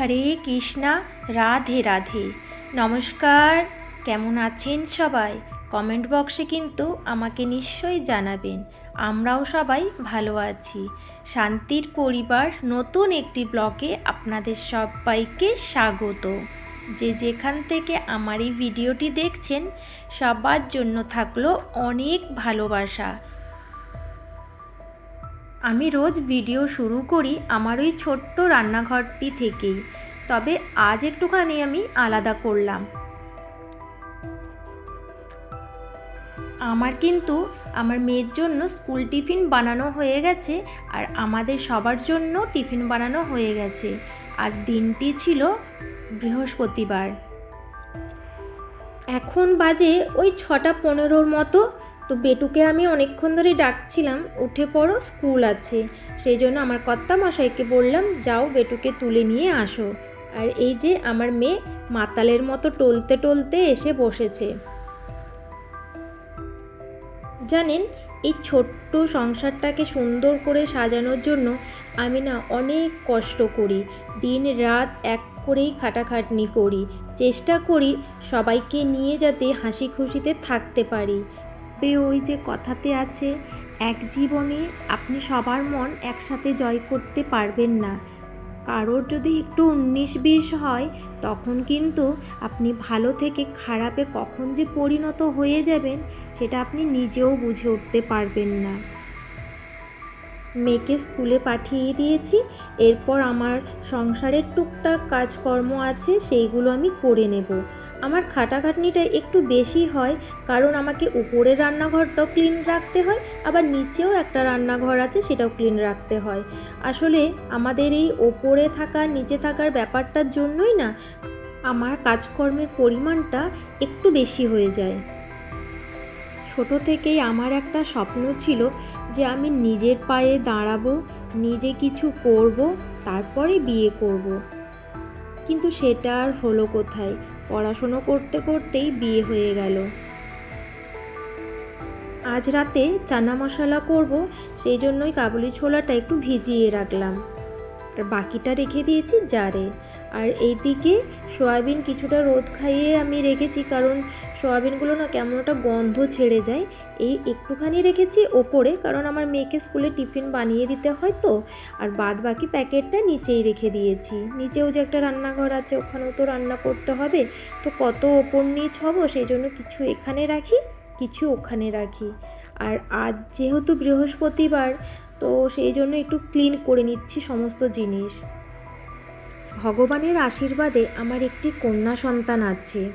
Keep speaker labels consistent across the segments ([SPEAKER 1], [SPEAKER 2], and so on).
[SPEAKER 1] হরে কৃষ্ণা, রাধে রাধে। নমস্কার, কেমন আছেন সবাই? কমেন্ট বক্সে কিন্তু আমাকে নিশ্চয়ই জানাবেন। আমরাও সবাই ভালো আছি। শান্তির পরিবার নতুন একটি ব্লগে আপনাদের সবাইকে স্বাগত। যে যেখান থেকে আমার এই ভিডিওটি দেখছেন, সবার জন্য থাকল অনেক ভালোবাসা। আমি রোজ ভিডিও শুরু করি আমার ওই ছোট্ট রান্নাঘরটি থেকেই, তবে আজ একটুখানি আমি আলাদা করলাম। আমার কিন্তু আমার মেয়ের জন্য স্কুল টিফিন বানানো হয়ে গেছে আর আমাদের সবার জন্য টিফিন বানানো হয়ে গেছে। আজ দিনটি ছিল বৃহস্পতিবার। এখন বাজে ওই ছটা পনেরোর মতো। তো বেটুকে আমি অনেকক্ষণ ধরে ডাকছিলাম, উঠে পড়ো, স্কুল আছে। সেই জন্য আমার কর্তা মশাইকে বললাম, যাও বেটুকে তুলে নিয়ে আসো। আর এই যে আমার মেয়ে মাতালের মতো টলতে টলতে এসে বসেছে। জানেন, এই ছোট্ট সংসারটাকে সুন্দর করে সাজানোর জন্য আমি না অনেক কষ্ট করি। দিন রাত এক করেই খাটাখাটনি করি। চেষ্টা করি সবাইকে নিয়ে যাতে হাসি খুশিতে থাকতে পারি। তবে ওই যে কথাতে আছে, এক জীবনে আপনি সবার মন একসাথে জয় করতে পারবেন না। কারোর যদি একটু উনিশ বিশ হয়, তখন কিন্তু আপনি ভালো থেকে খারাপে কখন যে পরিণত হয়ে যাবেন, সেটা আপনি নিজেও বুঝে উঠতে পারবেন না। মেয়েকে স্কুলে পাঠিয়ে দিয়েছি, এরপর আমার সংসারের টুকটাক কাজকর্ম আছে, সেইগুলো আমি করে নেব। আমার খাটাখাটনিটা একটু বেশি হয় কারণ আমাকে উপরের রান্নাঘরটাও ক্লিন রাখতে হয়, আবার নিচেও একটা রান্নাঘর আছে সেটাও ক্লিন রাখতে হয়। আসলে আমাদের এই ওপরে থাকার নিচে থাকার ব্যাপারটার জন্যই না, আমার কাজকর্মের পরিমাণটা একটু বেশি হয়ে যায়। ছোট থেকেই আমার একটা স্বপ্ন ছিল যে আমি নিজের পায়ে দাঁড়াবো, নিজে কিছু করব, তারপরে বিয়ে করব। কিন্তু সেটা আর হলো কোথায়? পড়াশুনো করতে করতেই বিয়ে হয়ে গেল। আজ রাতে চানা মশলা করব, সেই জন্যই কাবুলি ছোলাটা একটু ভিজিয়ে রাখলাম। আর বাকিটা রেখে দিয়েছি জারে। আর এইদিকে সয়াবিন কিছুটা রোদ খাইয়ে আমি রেখেছি, কারণ সয়াবিনগুলো না কেমন একটা গন্ধ ছেড়ে যায়। এই একটুখানি রেখেছি ওপরে, কারণ আমার মেয়েকে স্কুলে টিফিন বানিয়ে দিতে হয় তো, আর বাদ বাকি প্যাকেটটা নিচেই রেখে দিয়েছি। নিচেও যে একটা রান্নাঘর আছে, ওখানেও তো রান্না করতে হবে। তো কত ওপর নিচ হব সেই জন্য কিছু এখানে রাখি, কিছু ওখানে রাখি। আর আজ যেহেতু বৃহস্পতিবার, তো সেই জন্য একটু ক্লিন করে নিচ্ছি সমস্ত জিনিস। ভগবানের আশীর্বাদে আমার একটি কন্যা সন্তান আছে।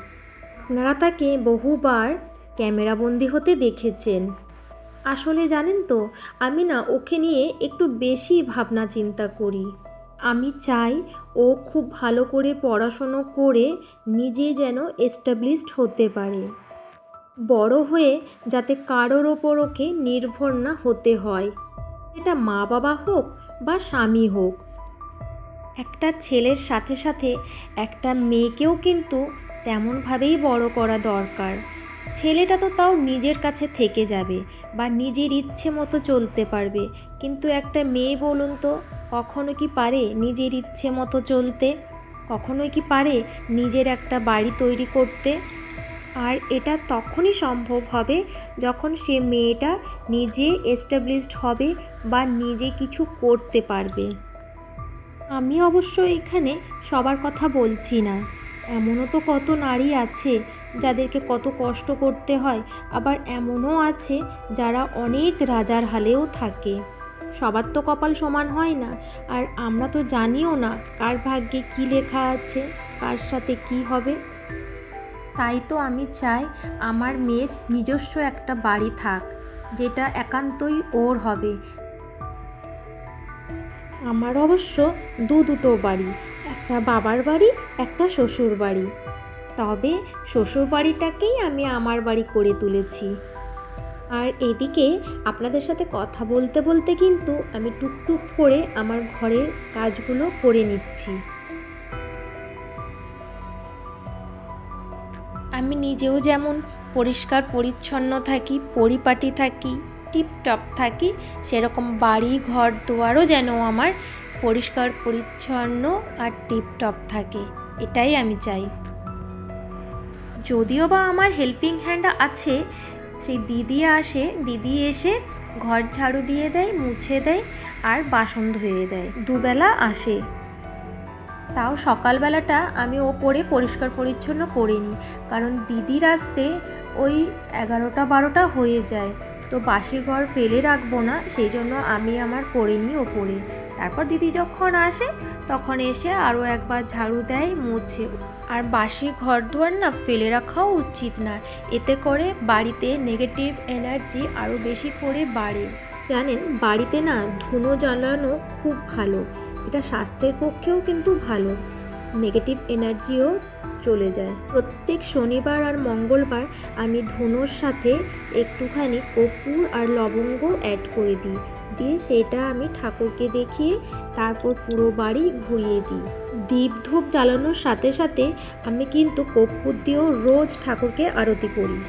[SPEAKER 1] আপনারা তাকে বহুবার ক্যামেরাবন্দি হতে দেখেছেন। আসলে জানেন তো, আমি না ওকে নিয়ে একটু বেশি ভাবনা চিন্তা করি। আমি চাই ও খুব ভালো করে পড়াশুনো করে নিজে যেন এস্টাবলিশড হতে পারে। বড় হয়ে যাতে কারোর ওপর ওকে নির্ভর না হতে হয়। এটা মা বাবা হোক বা স্বামী হোক। একটা ছেলের সাথে সাথে একটা মেয়েকেও কিন্তু তেমনভাবেই বড় করা দরকার। ছেলেটা তো তাও নিজের কাছে থেকে যাবে বা নিজের ইচ্ছে মতো চলতে পারবে। কিন্তু একটা মেয়ে বলুন তো, কখনো কি পারে নিজের ইচ্ছে মতো চলতে? কখনোই কি পারে নিজের একটা বাড়ি তৈরি করতে? আর এটা তখনই সম্ভব হবে যখন সে মেয়েটা নিজে এস্টাবলিশড হবে বা নিজে কিছু করতে পারবে। আমি অবশ্য এখানে সবার কথা বলছি না। এমনও তো কত নারী আছে যাদেরকে কত কষ্ট করতে হয়, আবার এমনও আছে যারা অনেক রাজার হালেও থাকে। সবার তো কপাল সমান হয় না, আর আমরা তো জানিও না কার ভাগ্যে কী লেখা আছে, কার সাথে কি হবে। তাই তো আমি চাই আমার মেয়ের নিজস্ব একটা বাড়ি থাক, যেটা একান্তই ওর হবে আমার অবশ্য দু দুটো বাড়ি, একটা বাবার বাড়ি, একটা শ্বশুর বাড়ি। তবে শ্বশুর বাড়িটাকেই আমি আমার বাড়ি করে তুলেছি। আর এদিকে আপনাদের সাথে কথা বলতে বলতে কিন্তু আমি টুকটুক করে আমার ঘরের কাজগুলো করে নিচ্ছি। আমি নিজেও যেমন পরিষ্কার পরিচ্ছন্ন থাকি, পরিপাটি থাকি টিপটপ থাকি, সেরকম বাড়ি, ঘর দুয়ারও যেন আমার পরিষ্কার, পরিচ্ছন্ন আর টিপটপ থাকে, এটাই আমি চাই। যদিও বা আমার হেল্পিং হ্যান্ড আছে, সেই দিদি আসে, দিদি এসে ঘর ঝাড়ু দিয়ে দেয়, মুছে দেয় আর বাসন ধুয়ে দেয়, দুবেলা আসে। তাও সকালবেলাটা আমি ওপরে পরিষ্কার, পরিচ্ছন্ন করে নিই কারণ দিদির আসতে ওই এগারোটা, বারোটা হয়ে যায় তো বাসি ঘর ফেলে রাখব না, সেই জন্য আমি আমার করে নিই ওপরে। তারপর দিদি যখন আসে, তখন এসে আরও একবার ঝাড়ু দেয়, মুছে। আর বাসি ঘর দুয়ার না ফেলে রাখাও উচিত না, এতে করে বাড়িতে নেগেটিভ এনার্জি আরও বেশি করে বাড়ে। জানেন, বাড়িতে না ধুনো জ্বালানো খুব ভালো, এটা স্বাস্থ্যের পক্ষেও কিন্তু ভালো। নেগেটিভ এনার্জিও চলে যায়। প্রত্যেক শনিবার আর মঙ্গলবার আমি ধুনোর সাথে একটুখানি কর্পূর আর লবঙ্গ অ্যাড করে দিই। দিয়ে সেটা আমি ঠাকুরকে দেখিয়ে তারপর পুরো বাড়ি ঘুরিয়ে দিই। দীপ ধূপ জ্বালানোর সাথে সাথে আমি কিন্তু কর্পূর দিয়েও রোজ ঠাকুরকে আরতি করি।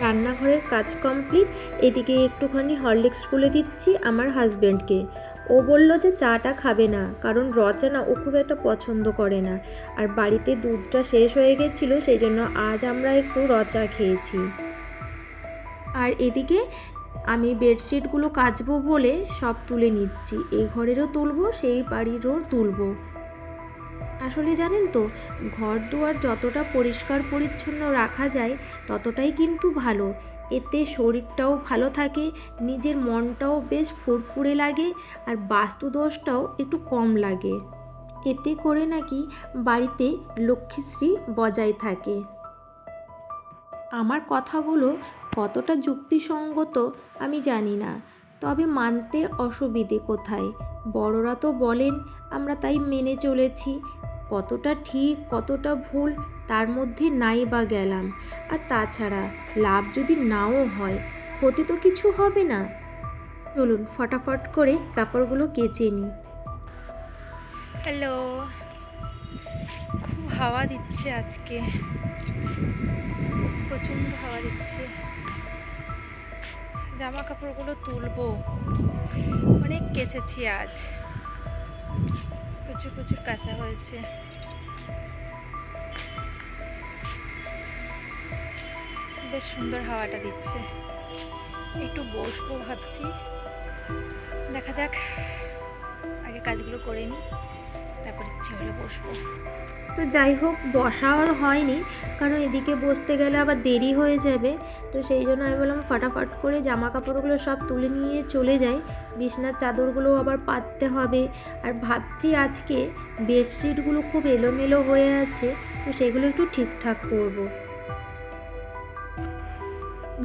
[SPEAKER 1] রান্নাঘরের কাজ কমপ্লিট এদিকে একটুখানি হরলিক্স গুলে দিচ্ছি আমার হাজব্যান্ডকে ও বলল যে চাটা খাবে না, কারণ রচা না ও খুব একটা পছন্দ করে না। আর বাড়িতে দুধটা শেষ হয়ে গেছিল, সেই জন্য আজ আমরা একটু রচা খেয়েছি। আর এদিকে আমি বেডশিটগুলো কাচবো বলে সব তুলে নিচ্ছি এই ঘরেরও তুলবো, সেই বাড়িরও তুলবো। আসলে জানেন তো ঘর দুয়ার যতটা পরিষ্কার পরিচ্ছন্ন রাখা যায়, ততটাই কিন্তু ভালো। এতে শরীরটাও ভালো থাকে, নিজের মনটাও বেশ ফুরফুরে লাগে আর বাস্তুদোষটাও একটু কম লাগে। এতে করে নাকি বাড়িতে লক্ষ্মীশ্রী বজায় থাকে। আমার কথাগুলো কতটা যুক্তিসঙ্গত আমি জানি না, তবে মানতে অসুবিধে কোথায়? বড়রা তো বলেন, আমরা তাই মেনে চলেছি। কতটা ঠিক, কতটা ভুল তার মধ্যে নাই বা গেলাম। আর তাছাড়া লাভ যদি নাও হয় ক্ষতি তো কিছু হবে না। চলুন ফটাফট করে কাপড়গুলো কেচে নিই। হ্যালো। খুব হাওয়া দিচ্ছে আজকে। প্রচণ্ড হাওয়া দিচ্ছে। জামা কাপড়গুলো তুলবো। অনেক কেচেছি আজ। প্রচুর প্রচুর কাঁচা হয়েছে। বেশ সুন্দর হাওয়াটা দিচ্ছে। একটু বসবো ভাবছি। দেখা যাক, আগে কাজগুলো করে নিই, তারপর ইচ্ছে হলে বসবো। তো যাই হোক, বসা আর হয়নি, কারণ এদিকে বসতে গেলে আবার দেরি হয়ে যাবে। তো সেই জন্য আমি বললাম ফাটাফাট করে জামা কাপড়গুলো সব তুলে নিয়ে চলে যাই। বিছনার চাদরগুলো আবার পাততে হবে। আর ভাবছি আজকে বেডশিটগুলো খুব এলোমেলো হয়ে আছে, তো সেগুলো একটু ঠিকঠাক করব।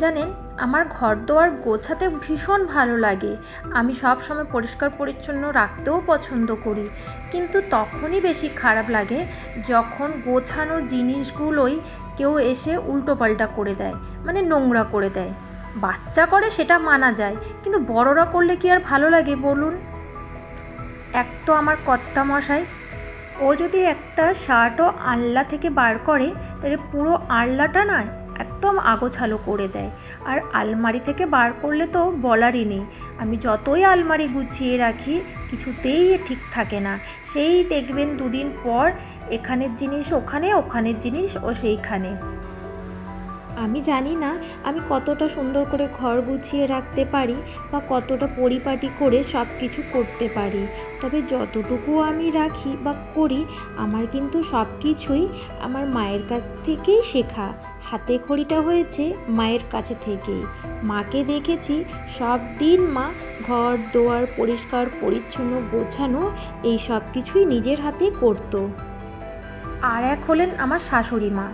[SPEAKER 1] জানেন, আমার ঘর দোয়ার গোছাতে ভীষণ ভালো লাগে। আমি সব সময় পরিষ্কার পরিচ্ছন্ন রাখতেও পছন্দ করি। কিন্তু তখনই বেশি খারাপ লাগে যখন গোছানো জিনিসগুলোই কেউ এসে উল্টোপাল্টা করে দেয় মানে নোংরা করে দেয়। বাচ্চা করে সেটা মানা যায়, কিন্তু বড়রা করলে কি আর ভালো লাগে বলুন? এক তো আমার কর্তা মশাই ও যদি একটা শার্টও আনলা থেকে বার করে, তাহলে পুরো আনলাটা না একদম আগোছালো করে দেয়। আর আলমারি থেকে বার করলে তো বলারই নেই। আমি যতই আলমারি গুছিয়ে রাখি, কিছুতেই ঠিক থাকে না। সেই দেখবেন দুদিন পর এখানের জিনিস ওখানে, ওখানের জিনিস ও সেইখানে। আমি জানি না আমি কতটা সুন্দর করে ঘর গুছিয়ে রাখতে পারি বা কতটা পরিপাটি করে সব কিছু করতে পারি। তবে যতটুকু আমি রাখি বা করি, আমার কিন্তু সব কিছুই আমার মায়ের কাছ থেকেই শেখা। হাতে খড়িটা হয়েছে মায়ের কাছে থেকেই। মাকে দেখেছি সব দিন মা ঘর দোয়ার পরিষ্কার, পরিচ্ছন্ন, গোছানো, এই সব কিছুই নিজের হাতে করতো। আর এক হলেন আমার শাশুড়ি মা।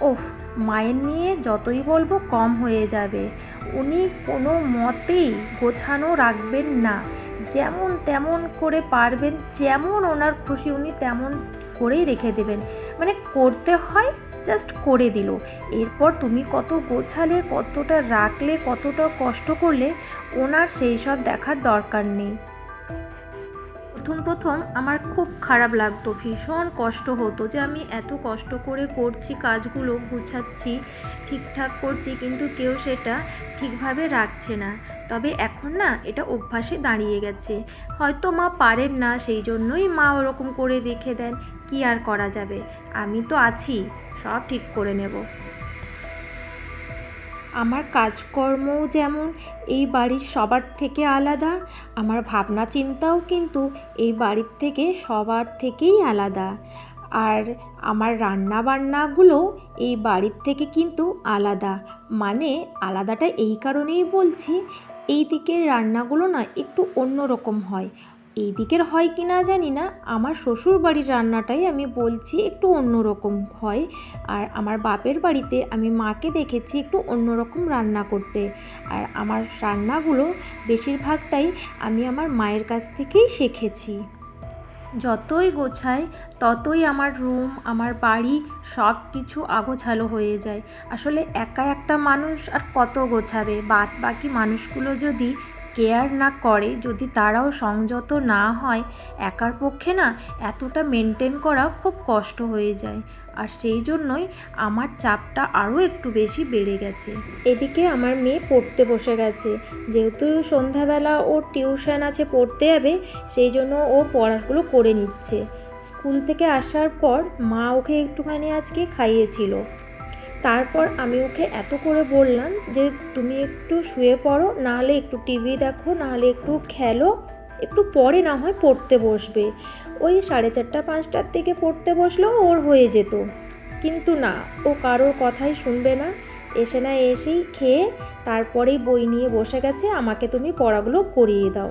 [SPEAKER 1] ওফ মায়ের নিয়ে যতই বলব কম হয়ে যাবে। উনি কোনো মতেই গোছানো রাখবেন না। যেমন তেমন করে পারবেন, যেমন ওনার খুশি উনি তেমন করেই রেখে দেবেন। মানে করতে হয় জাস্ট করে দিল। এরপর তুমি কত গোছালে, কতটা রাখলে, কতটা কষ্ট করলে, ওনার সেই সব দেখার দরকার নেই। প্রথম প্রথম আমার খুব খারাপ লাগতো, ভীষণ কষ্ট হতো যে আমি এত কষ্ট করে করছি, কাজগুলো গুছাচ্ছি, ঠিকঠাক করছি, কিন্তু কেউ সেটা ঠিকভাবে রাখছে না। তবে এখন না এটা অভ্যাসে দাঁড়িয়ে গেছে। হয়তো মা পারেন না, সেই জন্যই মা ওরকম করে রেখে দেন, কি আর করা যাবে? আমি তো আছি, সব ঠিক করে নেব। আমার কাজকর্মও যেমন এই বাড়ির সবার থেকে আলাদা, আমার ভাবনা চিন্তাও কিন্তু এই বাড়ির থেকে সবার থেকেই আলাদা। আর আমার রান্না বান্নাগুলো এই বাড়ির থেকে কিন্তু আলাদা। মানে আলাদাটা এই কারণেই বলছি, এই দিকের রান্নাগুলো না একটু অন্য রকম হয়। এই দিকের হয় কি না জানি না, আমার শ্বশুর বাড়ির রান্নাটাই আমি বলছি একটু অন্য রকম হয়। আর আমার বাপের বাড়িতে আমি মাকে দেখেছি একটু অন্যরকম রান্না করতে। আর আমার রান্নাগুলো বেশিরভাগটাই আমি আমার মায়ের কাছ থেকেই শিখেছি। যতই গোছাই, ততই আমার রুম, আমার বাড়ি সব কিছু আগোছালো হয়ে যায়। আসলে একা একটা মানুষ আর কত গোছাবে? বাদ বাকি মানুষগুলো যদি কেয়ার না করে, যদি তারাও সংযত না হয়, একার পক্ষে না এতটা মেনটেন করা খুব কষ্ট হয়ে যায়। আর সেই জন্যই আমার চাপটা আরও একটু বেশি বেড়ে গেছে। এদিকে আমার মেয়ে পড়তে বসে গেছে। যেহেতু সন্ধ্যাবেলা ওর টিউশন আছে পড়তে যাবে সেই জন্য ও পড়াগুলো করে নিচ্ছে। স্কুল থেকে আসার পর মা ওকে একটুখানি আজকে খাইয়েছিল। তারপর আমি ওকে এত করে বললাম যে, তুমি একটু শুয়ে পড়ো, নাহলে একটু টিভি দেখো, নাহলে একটু খেলো, একটু পরে না হয় পড়তে বসবে। ওই সাড়ে চারটা, পাঁচটার থেকে পড়তে বসলেও ওর হয়ে যেত। কিন্তু না, ও কারোর কথাই শুনবে না। এসে না এসেই খেয়ে তারপরেই বই নিয়ে বসে গেছে, আমাকে তুমি পড়াগুলো করিয়ে দাও।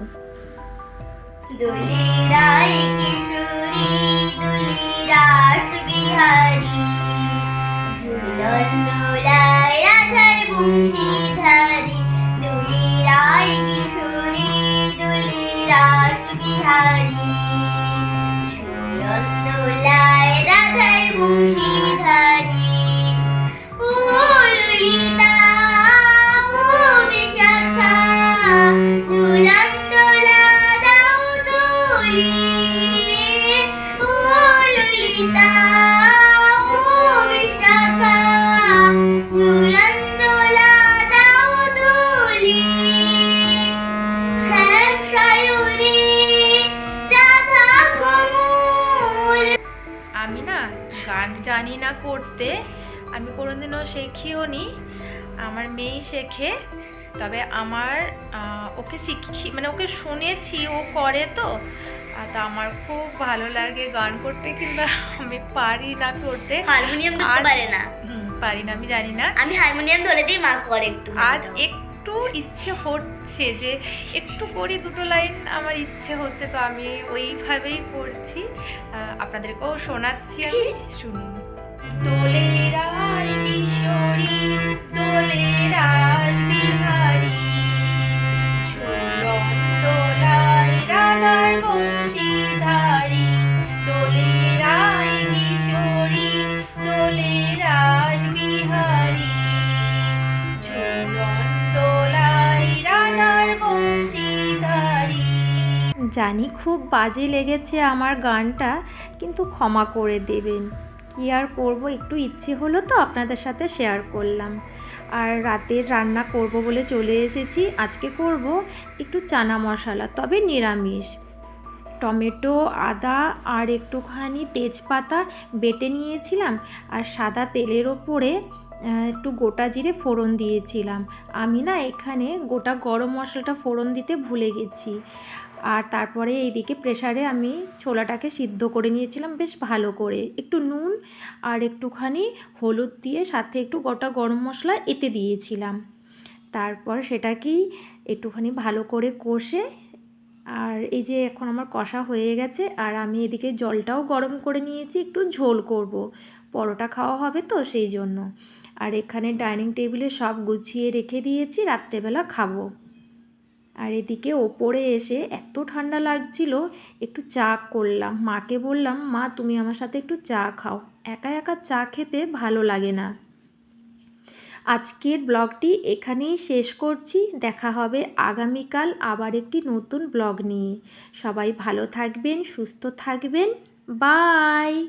[SPEAKER 2] কিশোরী, দুলিরাস বিহারী। ঝুলন দোলায় রাধার বংশীধারী দুলিরাই কিশোরী দুলিরাস বিহারী।
[SPEAKER 1] আমি না গান জানি না করতে আমি কোনোদিনও শেখিও নি। আমার মেয়েই শেখে তবে আমার ওকে শিখি মানে ওকে শুনেছি ও করে তো তা আমার খুব ভালো লাগে গান করতে কিংবা আমি পারি না করতে।
[SPEAKER 2] হারমোনিয়াম ধরতে পারে না।
[SPEAKER 1] পারি না আমি জানি না।
[SPEAKER 2] আমি হারমোনিয়াম ধরে দিই মা করে একটু।
[SPEAKER 1] আজ একটু ইচ্ছে হচ্ছে যে একটু করি দুটো লাইন আমার ইচ্ছে হচ্ছে, তো আমি ওইভাবেই করছি। আপনাদেরকেও শোনাচ্ছি আমি। শুনুন। দোলেরা কিশোরী জানি, খুব বাজে লেগেছে আমার গানটা, কিন্তু ক্ষমা করে দেবেন। কি আর করব, একটু ইচ্ছে হলো তো আপনাদের সাথে শেয়ার করলাম। আর রাতের রান্না করব বলে চলে এসেছি, আজকে করব একটু চানা মশলা, তবে নিরামিষ। টমেটো, আদা আর একটুখানি তেজপাতা বেটে নিয়েছিলাম, আর সাদা তেলের ওপরে একটু গোটা জিরে ফোড়ন দিয়েছিলাম। আমি না এখানে গোটা গরম মশলাটা ফোড়ন দিতে ভুলে গেছি। আর তারপরে এইদিকে প্রেসারে আমি ছোলাটাকে সিদ্ধ করে নিয়েছিলাম, বেশ ভালো করে। একটু নুন আর একটুখানি হলুদ দিয়ে সাথে একটু গোটা গরম মশলা এতে দিয়েছিলাম। তারপর সেটাকেই একটুখানি ভালো করে কষে আর এই যে এখন আমার কষা হয়ে গেছে আর আমি এদিকে জলটাও গরম করে নিয়েছি, একটু ঝোল করব। পরোটা খাওয়া হবে তো সেই জন্য। আর এখানে ডাইনিং টেবিলে সব গুছিয়ে রেখে দিয়েছি, রাত্রেবেলা খাব। আর এদিকে ওপরে এসে এত ঠান্ডা লাগছিল, একটু চা করলাম। মাকে বললাম, মা, তুমি আমার সাথে একটু চা খাও। একা একা চা খেতে ভালো লাগে না। আজকের ব্লগটি এখানেই শেষ করছি। দেখা হবে আগামীকাল আবার একটি নতুন ব্লগ নিয়ে। সবাই ভালো থাকবেন, সুস্থ থাকবেন। বাই!